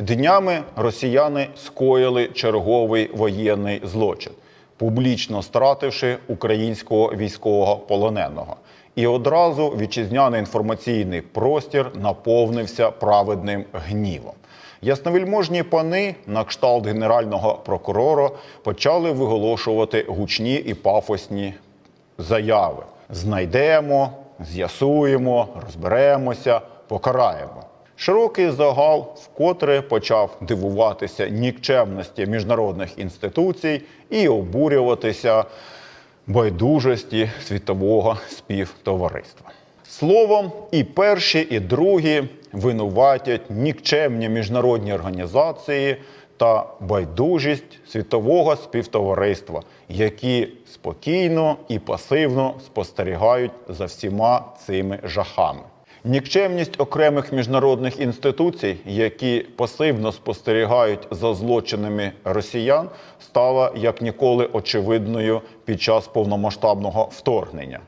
Днями росіяни скоїли черговий воєнний злочин, публічно стративши українського військового полоненого. І одразу вітчизняний інформаційний простір наповнився праведним гнівом. Ясновельможні пани на кшталт генерального прокурора почали виголошувати гучні і пафосні заяви: знайдемо, з'ясуємо, розберемося, покараємо. Широкий загал вкотре почав дивуватися нікчемності міжнародних інституцій і обурюватися байдужості світового співтовариства. Словом, і перші, і другі винуватять нікчемні міжнародні організації та байдужість світового співтовариства, які спокійно і пасивно спостерігають за всіма цими жахами. Нікчемність окремих міжнародних інституцій, які пасивно спостерігають за злочинами росіян, стала як ніколи очевидною під час повномасштабного вторгнення.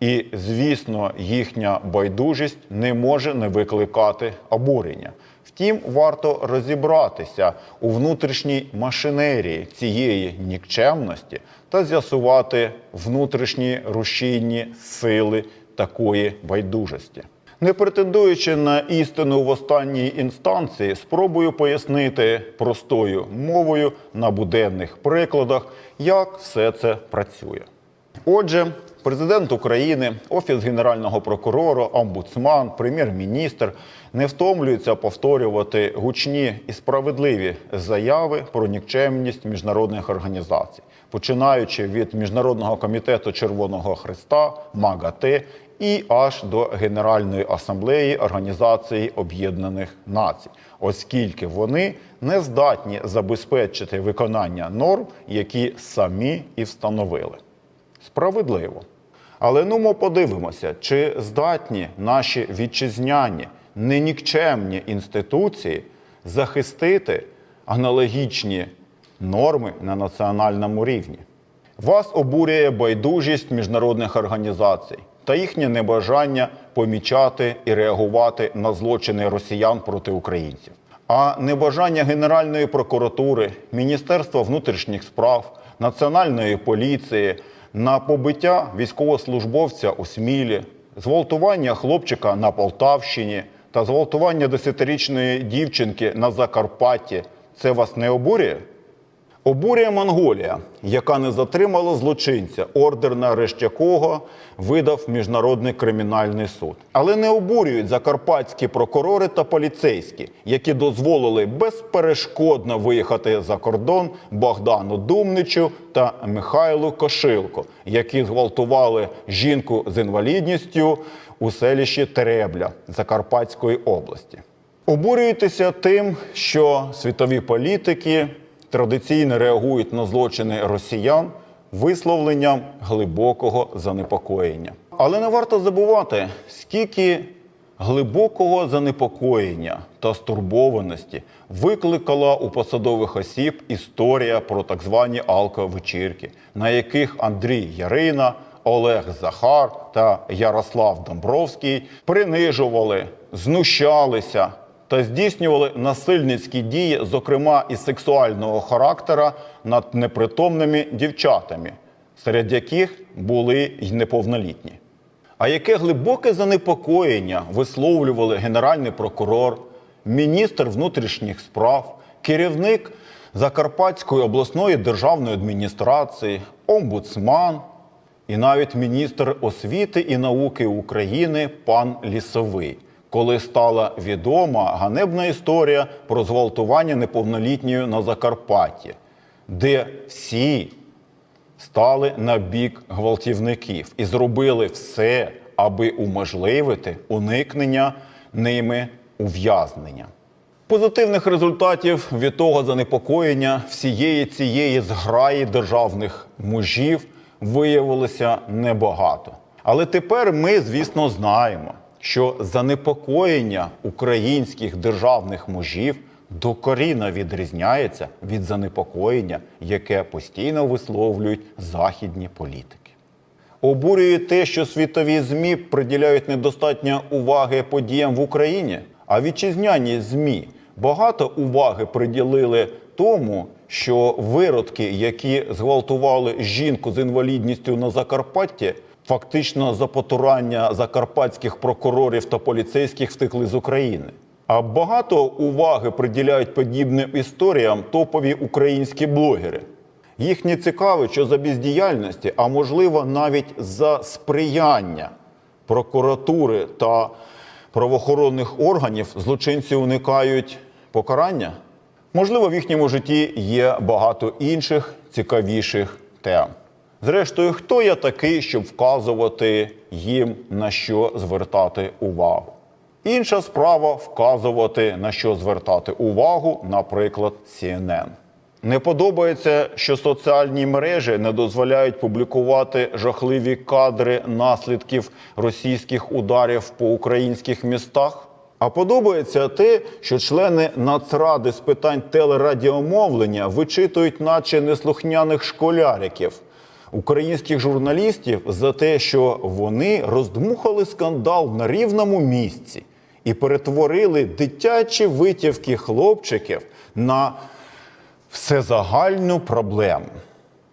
І, звісно, їхня байдужість не може не викликати обурення. Втім, варто розібратися у внутрішній машинерії цієї нікчемності та з'ясувати внутрішні рушійні сили такої байдужості. Не претендуючи на істину в останній інстанції, спробую пояснити простою мовою на буденних прикладах, як все це працює. Отже, президент України, офіс генерального прокурора, омбудсман, прем'єр-міністр не втомлюються повторювати гучні і справедливі заяви про нікчемність міжнародних організацій, починаючи від міжнародного комітету Червоного Христа, МАГАТЕ і аж до Генеральної асамблеї Організації Об'єднаних Націй, оскільки вони не здатні забезпечити виконання норм, які самі і встановили. Справедливо. Але ну ми подивимося, чи здатні наші вітчизняні ненікчемні інституції захистити аналогічні норми на національному рівні. Вас обурює байдужість міжнародних організацій та їхнє небажання помічати і реагувати на злочини росіян проти українців. А небажання Генеральної прокуратури, Міністерства внутрішніх справ, Національної поліції на побиття військовослужбовця у Смілі, зґвалтування хлопчика на Полтавщині та зґвалтування десятирічної дівчинки на Закарпатті це вас не обурює? Обурює Монголія, яка не затримала злочинця, ордер на арешт якого видав Міжнародний кримінальний суд. Але не обурюють закарпатські прокурори та поліцейські, які дозволили безперешкодно виїхати за кордон Богдану Думничу та Михайлу Кошилко, які зґвалтували жінку з інвалідністю у селищі Теребля Закарпатської області. Обурюєтеся тим, що світові політики традиційно реагують на злочини росіян висловленням глибокого занепокоєння. Але не варто забувати, скільки глибокого занепокоєння та стурбованості викликала у посадових осіб історія про так звані алковечірки, на яких Андрій Ярина, Олег Захар та Ярослав Домбровський принижували, знущалися та здійснювали насильницькі дії, зокрема і сексуального характера, над непритомними дівчатами, серед яких були й неповнолітні. А яке глибоке занепокоєння висловлювали генеральний прокурор, міністр внутрішніх справ, керівник Закарпатської обласної державної адміністрації, омбудсман і навіть міністр освіти і науки України пан Лісовий, коли стала відома ганебна історія про зґвалтування неповнолітньої на Закарпатті, де всі стали на бік гвалтівників і зробили все, аби уможливити уникнення ними ув'язнення. Позитивних результатів від того занепокоєння всієї цієї зграї державних мужів виявилося небагато. Але тепер ми, звісно, знаємо, що занепокоєння українських державних мужів докорінно відрізняється від занепокоєння, яке постійно висловлюють західні політики. Обурює те, що світові ЗМІ приділяють недостатньо уваги подіям в Україні, а вітчизняні ЗМІ багато уваги приділили тому, що виродки, які зґвалтували жінку з інвалідністю на Закарпатті, фактично за потурання закарпатських прокурорів та поліцейських втекли з України. А багато уваги приділяють подібним історіям топові українські блогери. Їх не цікавить, що за бездіяльності, а можливо навіть за сприяння прокуратури та правоохоронних органів злочинці уникають покарання. Можливо, в їхньому житті є багато інших цікавіших тем. Зрештою, хто я такий, щоб вказувати їм на що звертати увагу? Інша справа вказувати на що звертати увагу, наприклад, CNN. Не подобається, що соціальні мережі не дозволяють публікувати жахливі кадри наслідків російських ударів по українських містах. А подобається те, що члени Нацради з питань телерадіомовлення вичитують, наче неслухняних школяриків, українських журналістів за те, що вони роздмухали скандал на рівному місці і перетворили дитячі витівки хлопчиків на всезагальну проблему.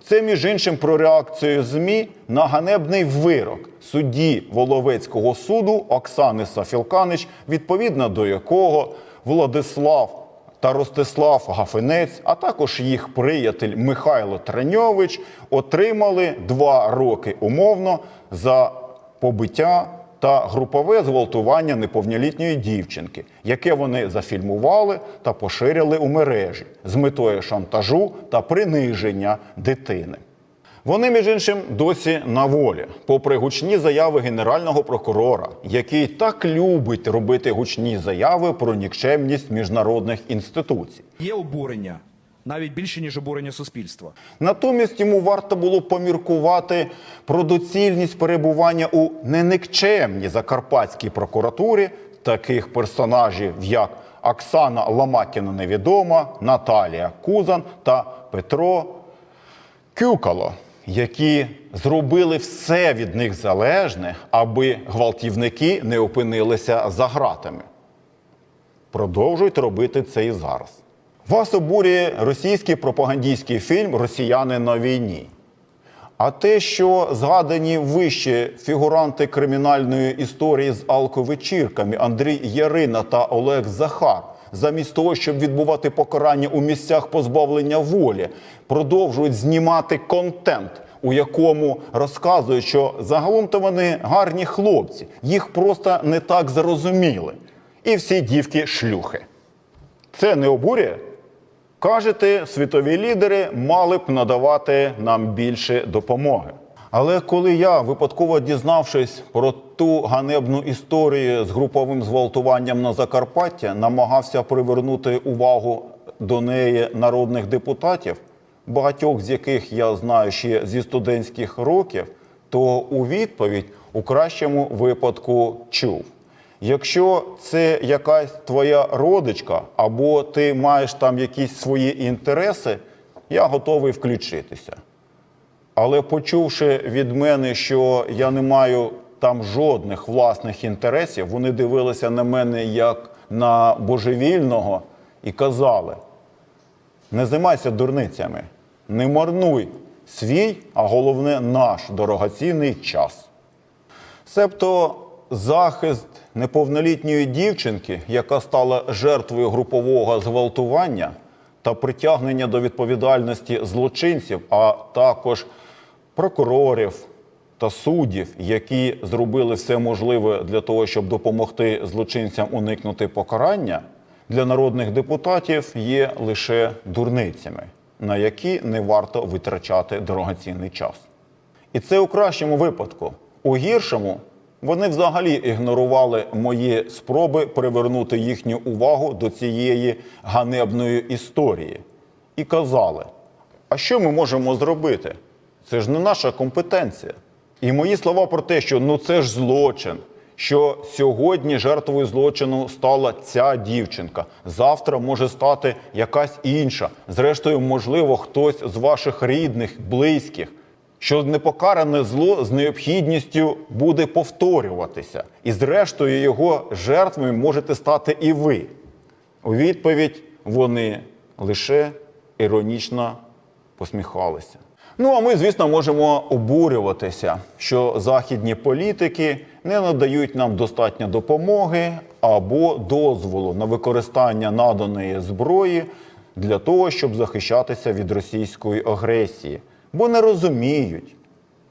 Це, між іншим, про реакцію ЗМІ на ганебний вирок судді Воловецького суду Оксани Сафілканич, відповідно до якого Владислав та Ростислав Гафинець, а також їх приятель Михайло Траньович отримали два роки умовно за побиття та групове зґвалтування неповнолітньої дівчинки, яке вони зафільмували та поширили у мережі з метою шантажу та приниження дитини. Вони, між іншим, досі на волі, попри гучні заяви генерального прокурора, який так любить робити гучні заяви про нікчемність міжнародних інституцій. Є обурення навіть більше ніж обурення суспільства. Натомість йому варто було поміркувати про доцільність перебування у неникчемній закарпатській прокуратурі таких персонажів, як Оксана Ламакіна невідома, Наталія Кузан та Петро Кюкало, які зробили все від них залежне, аби гвалтівники не опинилися за гратами. Продовжують робити це і зараз. Вас обурює російський пропагандистський фільм Росіяни на війні. А те, що згадані вище фігуранти кримінальної історії з алковечірками Андрій Ярина та Олег Захар, замість того, щоб відбувати покарання у місцях позбавлення волі, продовжують знімати контент, у якому розказують, що загалом то вони гарні хлопці, їх просто не так зрозуміли. І всі дівки шлюхи. Це не обурює? Кажете, світові лідери мали б надавати нам більше допомоги. Але коли я, випадково дізнавшись про ту ганебну історію з груповим зґвалтуванням на Закарпаття, намагався привернути увагу до неї народних депутатів, багатьох з яких я знаю ще зі студентських років, то у відповідь у кращому випадку чув. Якщо це якась твоя родичка, або ти маєш там якісь свої інтереси, я готовий включитися. Але почувши від мене, що я не маю там жодних власних інтересів, вони дивилися на мене як на божевільного і казали: не займайся дурницями, не марнуй свій, а головне наш дорогоцінний час. Себто захист неповнолітньої дівчинки, яка стала жертвою групового зґвалтування та притягнення до відповідальності злочинців, а також прокурорів та суддів, які зробили все можливе для того, щоб допомогти злочинцям уникнути покарання, для народних депутатів є лише дурницями, на які не варто витрачати дорогоцінний час. І це у кращому випадку. У гіршому вони взагалі ігнорували мої спроби привернути їхню увагу до цієї ганебної історії і казали: а що ми можемо зробити? Це ж не наша компетенція. І мої слова про те, що ну це ж злочин, що сьогодні жертвою злочину стала ця дівчинка, завтра може стати якась інша. Зрештою, можливо, хтось з ваших рідних, близьких що непокаране зло з необхідністю буде повторюватися, і зрештою його жертвою можете стати і ви. У відповідь вони лише іронічно посміхалися. Ну а ми, звісно, можемо обурюватися, що західні політики не надають нам достатньо допомоги або дозволу на використання наданої зброї для того, щоб захищатися від російської агресії, бо не розуміють,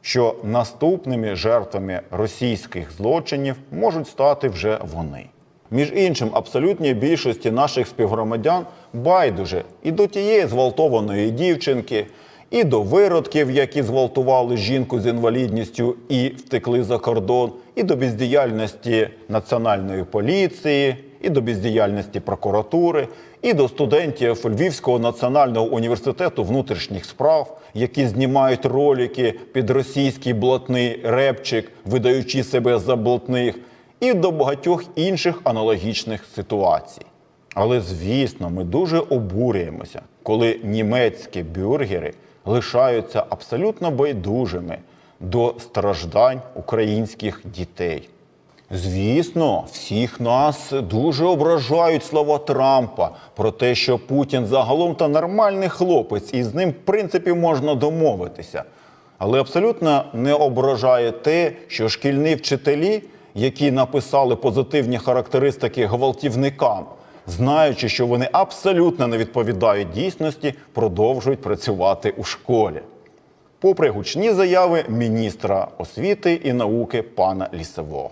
що наступними жертвами російських злочинів можуть стати вже вони. Між іншим, абсолютній більшості наших співгромадян байдуже і до тієї зґвалтованої дівчинки, і до виродків, які зґвалтували жінку з інвалідністю і втекли за кордон, і до бездіяльності національної поліції, і до бездіяльності прокуратури, і до студентів Львівського національного університету внутрішніх справ, які знімають ролики під російський блатний репчик, видаючи себе за блатних, і до багатьох інших аналогічних ситуацій. Але звісно, ми дуже обурюємося, коли німецькі бюргери лишаються абсолютно байдужими до страждань українських дітей. Звісно, всіх нас дуже ображають слова Трампа про те, що Путін загалом та нормальний хлопець, і з ним, в принципі, можна домовитися. Але абсолютно не ображає те, що шкільні вчителі, які написали позитивні характеристики гвалтівникам, знаючи, що вони абсолютно не відповідають дійсності, продовжують працювати у школі. Попри гучні заяви міністра освіти і науки пана Лісового.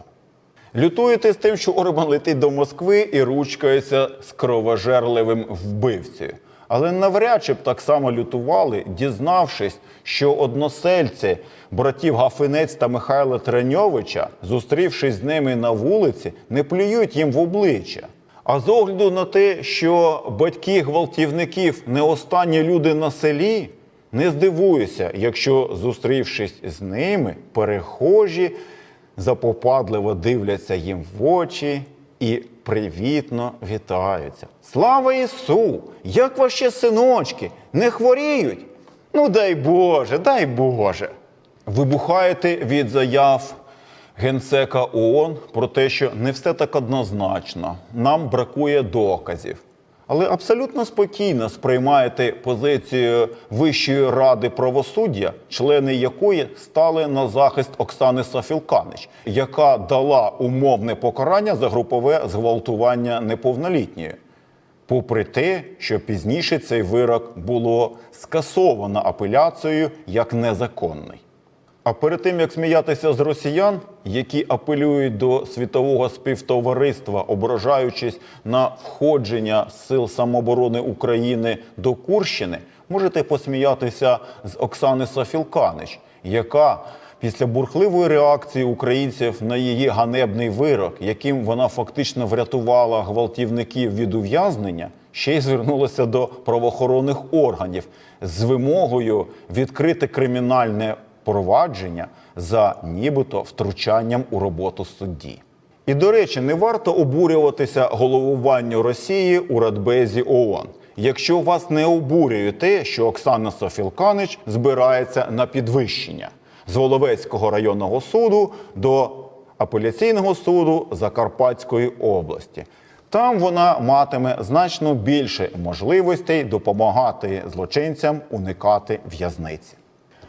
Лютуєте з тим, що Орбан летить до Москви і ручкається з кровожерливим вбивцею. Але навряд чи б так само лютували, дізнавшись, що односельці братів Гафинець та Михайла Треньовича, зустрівшись з ними на вулиці, не плюють їм в обличчя. А з огляду на те, що батьки гвалтівників не останні люди на селі, не здивуюся, якщо, зустрівшись з ними, перехожі запопадливо дивляться їм в очі і привітно вітаються. Слава Ісу! Як ваші синочки? Не хворіють? Ну дай Боже, дай Боже. Вибухаєте від заяв генсека ООН про те, що не все так однозначно. Нам бракує доказів. Але абсолютно спокійно сприймаєте позицію Вищої ради правосуддя, члени якої стали на захист Оксани Сафілканич, яка дала умовне покарання за групове зґвалтування неповнолітньої. Попри те, що пізніше цей вирок було скасовано апеляцією як незаконний. А перед тим як сміятися з росіян, які апелюють до світового співтовариства, ображаючись на входження сил самооборони України до Курщини, можете посміятися з Оксани Сафілканич, яка після бурхливої реакції українців на її ганебний вирок, яким вона фактично врятувала гвалтівників від ув'язнення, ще й звернулася до правоохоронних органів з вимогою відкрити кримінальне провадження за нібито втручанням у роботу судді. І до речі, не варто обурюватися головуванню Росії у Радбезі ООН, якщо вас не обурює те, що Оксана Софілканич збирається на підвищення з Воловецького районного суду до апеляційного суду Закарпатської області. Там вона матиме значно більше можливостей допомагати злочинцям уникати в'язниці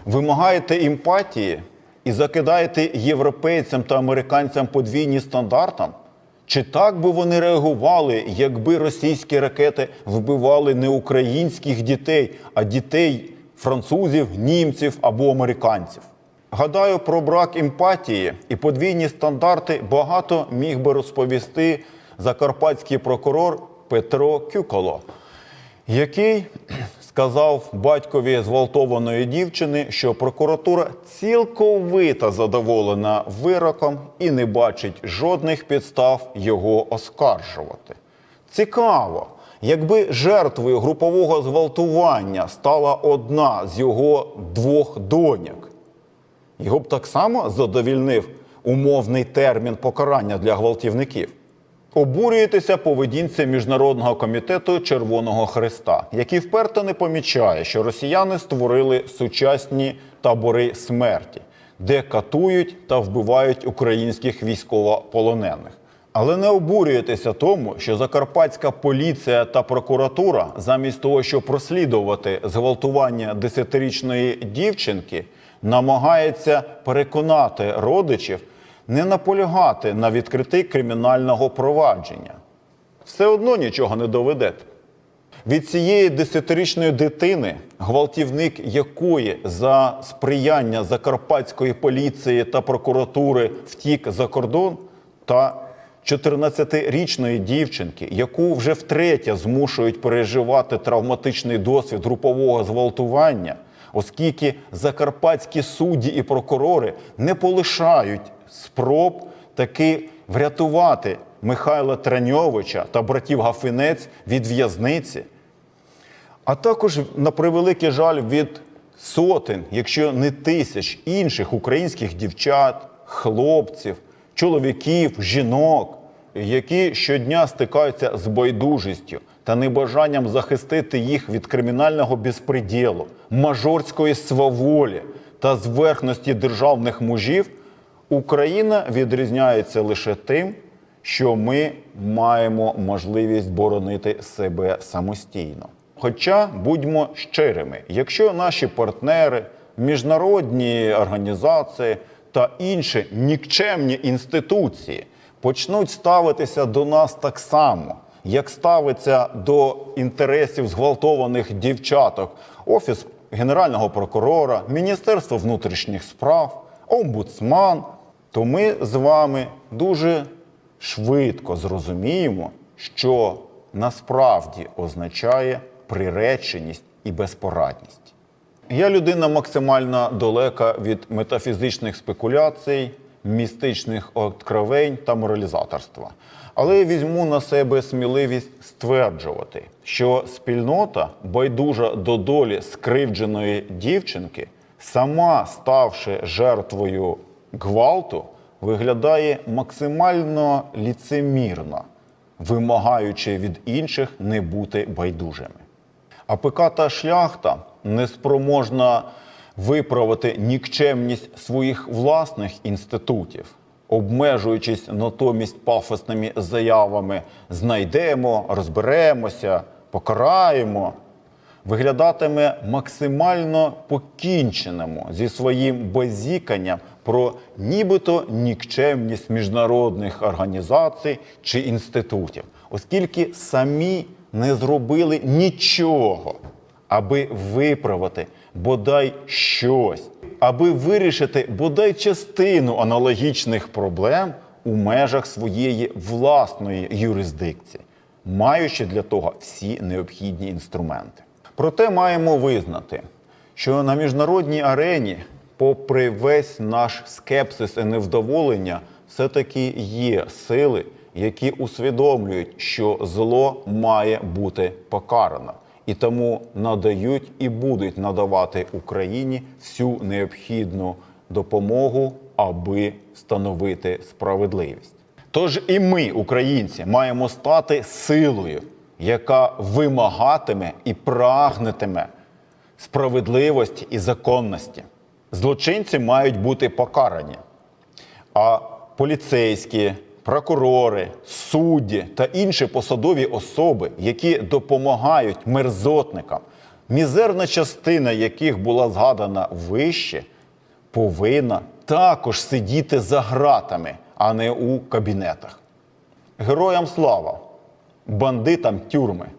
вимагаєте емпатії і закидаєте європейцям та американцям подвійні стандартам? Чи так би вони реагували, якби російські ракети вбивали не українських дітей, а дітей французів, німців або американців? Гадаю, про брак емпатії і подвійні стандарти багато міг би розповісти закарпатський прокурор Петро Кюколо, який сказав батькові зґвалтованої дівчини, що прокуратура цілковито задоволена вироком і не бачить жодних підстав його оскаржувати. Цікаво, якби жертвою групового зґвалтування стала одна з його двох доньок, його б так само задовільнив умовний термін покарання для гвалтівників. Обурюєтеся поведінці Міжнародного комітету Червоного Христа, який вперто не помічає, що росіяни створили сучасні табори смерті, де катують та вбивають українських військовополонених. Але не обурюйтеся тому, що закарпатська поліція та прокуратура, замість того, щоб розслідувати зґвалтування десятирічної дівчинки, намагається переконати родичів не наполягати на відкритті кримінального провадження. Все одно нічого не доведете. Від цієї десятирічної дитини, гвалтівник якої за сприяння закарпатської поліції та прокуратури втік за кордон, та 14-річної дівчинки, яку вже втретє змушують переживати травматичний досвід групового зґвалтування, оскільки закарпатські судді і прокурори не полишають спроб таки врятувати Михайла Траньовича та братів Гафинець від в'язниці, а також, на превеликий жаль, від сотень, якщо не тисяч інших українських дівчат, хлопців, чоловіків, жінок, які щодня стикаються з байдужістю та небажанням захистити їх від кримінального безпреділу, мажорської сваволі та зверхності державних мужів, Україна відрізняється лише тим, що ми маємо можливість боронити себе самостійно. Хоча будьмо щирими, якщо наші партнери, міжнародні організації та інші нікчемні інституції почнуть ставитися до нас так само, як ставиться до інтересів зґвалтованих дівчаток, офіс генерального прокурора, Міністерство внутрішніх справ, омбудсман, то ми з вами дуже швидко зрозуміємо, що насправді означає приреченість і безпорадність. Я людина максимально далека від метафізичних спекуляцій, містичних откровень та моралізаторства. Але я візьму на себе сміливість стверджувати, що спільнота, байдужа до долі скривдженої дівчинки, сама ставши жертвою гвалту, виглядає максимально ліцемірно, вимагаючи від інших не бути байдужими. А пеката шляхта неспроможна виправити нікчемність своїх власних інститутів, обмежуючись натомість пафосними заявами знайдемо, розберемося, покараємо, виглядатиме максимально покінченому зі своїм базіканням про нібито нікчемність міжнародних організацій чи інститутів, оскільки самі не зробили нічого, аби виправити бодай щось, аби вирішити бодай частину аналогічних проблем у межах своєї власної юрисдикції, маючи для того всі необхідні інструменти. Проте маємо визнати, що на міжнародній арені, попри весь наш скепсис і невдоволення, все-таки є сили, які усвідомлюють, що зло має бути покарано, і тому надають і будуть надавати Україні всю необхідну допомогу, аби встановити справедливість. Тож і ми, українці, маємо стати силою, яка вимагатиме і прагнетиме справедливості і законності. Злочинці мають бути покарані, а поліцейські, прокурори, судді та інші посадові особи, які допомагають мерзотникам, мізерна частина яких була згадана вище, повинна також сидіти за гратами, а не у кабінетах. Героям слава, бандитам тюрми.